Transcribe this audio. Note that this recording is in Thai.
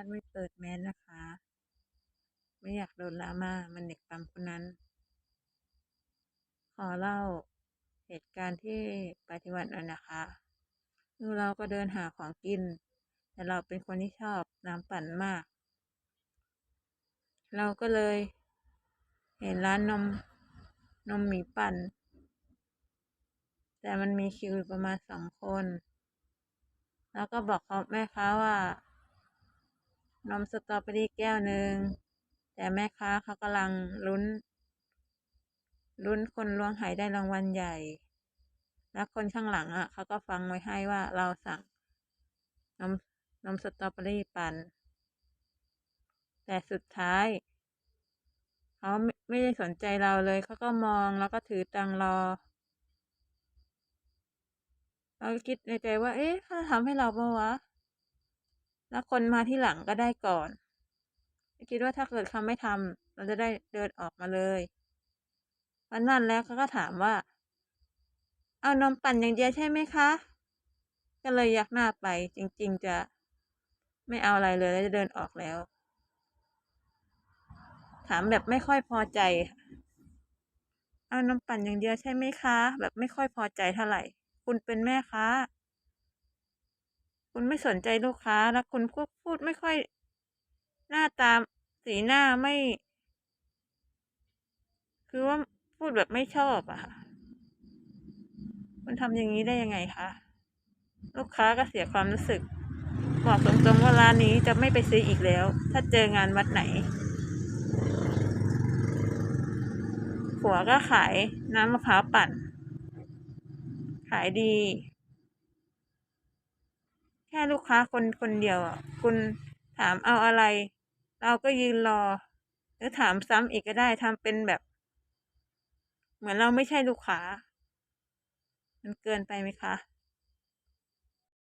าตไม่เปิดแมสนะคะ ไม่อยากโดนดรามามันเด็กปั๊มคนนั้น ขอเล่าเหตุการณ์ที่ไปที่วัดหน่อยนะคะคือเราก็เดินหาของกิน แต่เราเป็นคนที่ชอบน้ำปั่นมาก เราก็เลย เห็นร้านนมนมหมีปั่น แต่มันมีคิวประมาณสองคน แล้วก็บอกเขาแม่ค้าว่า นมสตรอเบอรี่แก้วหนึ่ง แต่แม่ค้าเขากำลังลุ้น ลุ้นคนล้วงหายได้รางวัลใหญ่ แล้วคนข้างหลังอะเขาก็ฟังไว้ให้ว่าเราสั่งนมนมสตรอเบอรี่ปั่น แต่สุดท้ายเขาไม่ไม่ได้สนใจเราเลย เขาก็มองแล้วก็ถือตังรอ เราคิดในใจว่า เอ๊ะเขาทำให้เราปะวะ แล้วคนมาที่หลังก็ได้ก่อน คิดว่าถ้าเกิดเขาไม่ทำเราจะได้เดินออกมาเลยวันนั้นแล้วเขาก็ถามว่า เอานมปั่นอย่างเดียวใช่ไหมคะ ก็เลยยักหน้าไป จริง ๆ จะไม่เอาอะไรเลยแล้วจะเดินออกแล้ว ถามแบบไม่ค่อยพอใจเอานมปั่นอย่างเดียวใช่ไหมคะ แบบไม่ค่อยพอใจเท่าไหร่ คุณเป็นแม่ค้า คุณไม่สนใจลูกค้าแล้วคุณพูดพูดไม่ค่อย หน้าตาสีหน้าไม่ คือว่าพูดแบบไม่ชอบอะค่ะคุณทำอย่างนี้ได้ยังไงคะลูกค้าก็เสียความรู้สึก บอกตรงๆว่าร้านนี้จะไม่ไปซื้ออีกแล้ว ถ้าเจองานวัดไหนผัวก็ขายน้ำมะพร้าวปั่น ขายดี แค่ลูกค้าคนคนเดียวอะคุณถามเอาอะไร เราก็ยืนรอ หรือถามซ้ำอีกก็ได้ทำเป็นแบบ เหมือนเราไม่ใช่ลูกค้า มันเกินไปไหมคะ